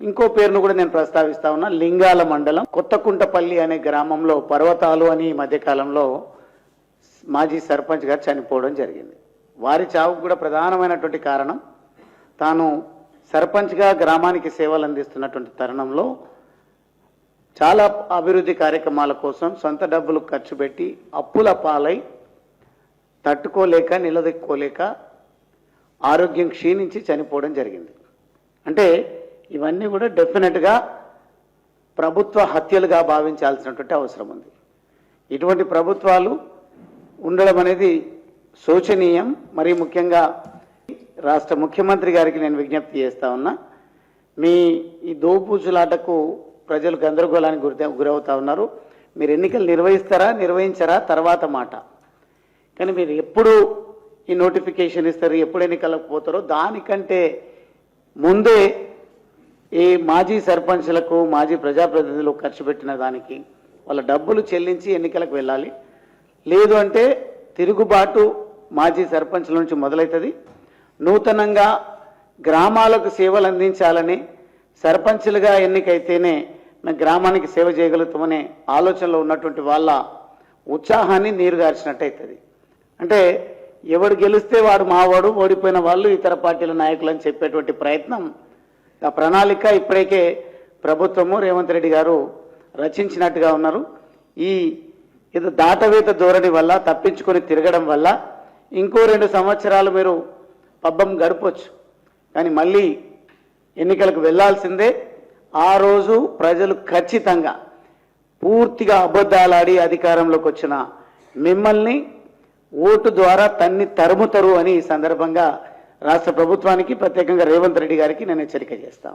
ఇంకో పేరును కూడా నేను ప్రస్తావిస్తా ఉన్నా లింగాల మండలం. కొత్తకుంటపల్లి అనే గ్రామంలో పర్వతాలు అని ఈ మధ్యకాలంలో మాజీ సర్పంచ్ గారు చనిపోవడం జరిగింది. వారి చావుకు కూడా ప్రధానమైనటువంటి కారణం తాను సర్పంచ్గా గ్రామానికి సేవలు అందిస్తున్నటువంటి తరుణంలో చాలా అభివృద్ధి కార్యక్రమాల కోసం సొంత డబ్బులు ఖర్చు పెట్టి అప్పుల పాలై తట్టుకోలేక నిలదొక్కోలేక ఆరోగ్యం క్షీణించి చనిపోవడం జరిగింది. అంటే ఇవన్నీ కూడా డెఫినెట్గా ప్రభుత్వ హత్యలుగా భావించాల్సినటువంటి అవసరం ఉంది. ఇటువంటి ప్రభుత్వాలు ఉండడం అనేది శోచనీయం. మరి ముఖ్యంగా రాష్ట్ర ముఖ్యమంత్రి గారికి నేను విజ్ఞప్తి చేస్తా ఉన్నా మీ ఈ దోపూచులాటకు ప్రజలు గందరగోళానికి గురి గురవుతా ఉన్నారు. మీరు ఎన్నికలు నిర్వహిస్తారా నిర్వహించరా తర్వాత మాట. కానీ మీరు ఎప్పుడు ఈ నోటిఫికేషన్ ఇస్తారు ఎప్పుడు ఎన్నికలకు పోతారో దానికంటే ముందే ఈ మాజీ సర్పంచ్లకు మాజీ ప్రజాప్రతినిధులకు ఖర్చు పెట్టిన దానికి వాళ్ళ డబ్బులు చెల్లించి ఎన్నికలకు వెళ్ళాలి. లేదు అంటే తిరుగుబాటు మాజీ సర్పంచ్ల నుంచి మొదలవుతుంది నూతనంగా గ్రామాలకు సేవలు అందించాలని సర్పంచ్లుగా ఎన్నికైతేనే మేము గ్రామానికి సేవ చేయగలుగుతామనే ఆలోచనలో ఉన్నటువంటి వాళ్ళ ఉత్సాహాన్ని నీరుగార్చినట్టు అవుతుంది అంటే ఎవడు గెలిస్తే వాడు మావాడు ఓడిపోయిన వాళ్ళు ఇతర పార్టీల నాయకులు అని చెప్పేటువంటి ప్రయత్నం ఆ ప్రణాళిక ఇప్పటికే ప్రభుత్వము రేవంత్ రెడ్డి గారు రచించినట్టుగా ఉన్నారు. ఈ ఇది దాటవేత ధోరణి వల్ల తప్పించుకొని తిరగడం వల్ల ఇంకో రెండు సంవత్సరాలు మీరు పబ్బం గడపచ్చు. కానీ మళ్ళీ ఎన్నికలకు వెళ్ళాల్సిందే ఆ రోజు ప్రజలు ఖచ్చితంగా పూర్తిగా అబద్ధాలాడి అధికారంలోకి వచ్చిన మిమ్మల్ని ఓటు ద్వారా తన్ని తరుముతరు అని ఈ సందర్భంగా రాష్ట్ర ప్రభుత్వానికి ప్రత్యేకంగా రేవంత్ రెడ్డి గారికి నేను హెచ్చరిక చేస్తాను